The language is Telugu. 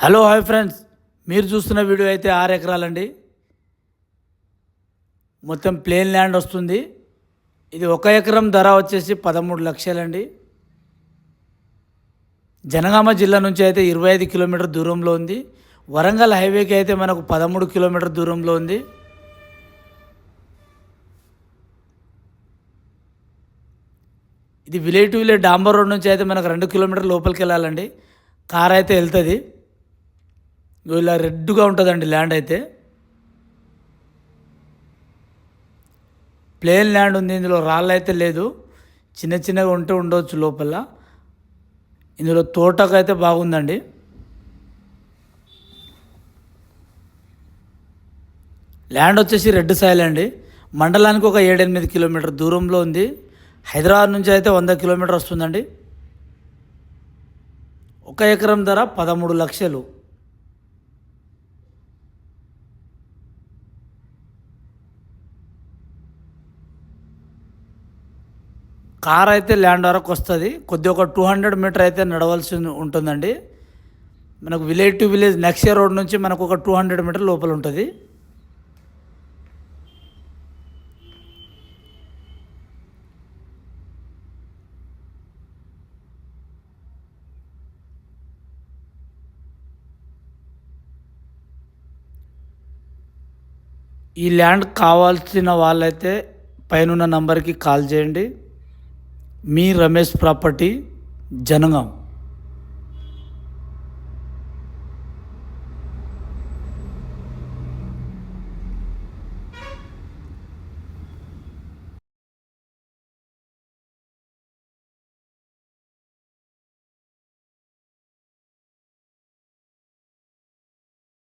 Hello hi friends. మీరు చూస్తున్న వీడియో అయితే ఆరు ఎకరాలండి. మొత్తం ప్లేన్ ల్యాండ్ వస్తుంది. ఇది ఒక ఎకరం ధర వచ్చేసి పదమూడు లక్షలండి. జనగామ జిల్లా నుంచి అయితే ఇరవై ఐదు కిలోమీటర్ దూరంలో ఉంది. వరంగల్ హైవేకి అయితే మనకు పదమూడు కిలోమీటర్ దూరంలో ఉంది. ఇది విలేజ్ టు విలేజ్ డాంబర్ రోడ్ నుంచి అయితే మనకు రెండు కిలోమీటర్ లోపలికి వెళ్ళాలండి. కార్ అయితే వెళ్తుంది. ఇలా రెడ్గా ఉంటుందండి ల్యాండ్ అయితే. ప్లేన్ ల్యాండ్ ఉంది ఇందులో రాళ్ళు అయితే లేదు. చిన్న చిన్నగా ఉంటే ఉండవచ్చు లోపల. ఇందులో తోటకైతే బాగుందండి. ల్యాండ్ వచ్చేసి రెడ్ సాయిల్ అండి. మండలానికి ఒక ఏడెనిమిది కిలోమీటర్ దూరంలో ఉంది. హైదరాబాద్ నుంచి అయితే వంద కిలోమీటర్ వస్తుందండి. ఒక ఎకరం ధర పదమూడు లక్షలు. కార్ అయితే ల్యాండ్ వరకు వస్తుంది. కొద్ది ఒక టూ హండ్రెడ్ మీటర్ అయితే నడవలసి ఉంటుందండి. మనకు village to village next year road నుంచి మనకు ఒక టూ హండ్రెడ్ మీటర్ లోపల ఉంటుంది. ఈ ల్యాండ్ కావాల్సిన వాళ్ళైతే పైన నంబర్కి కాల్ చేయండి. మీ రమేష్ ప్రాపర్టీ జనగాం.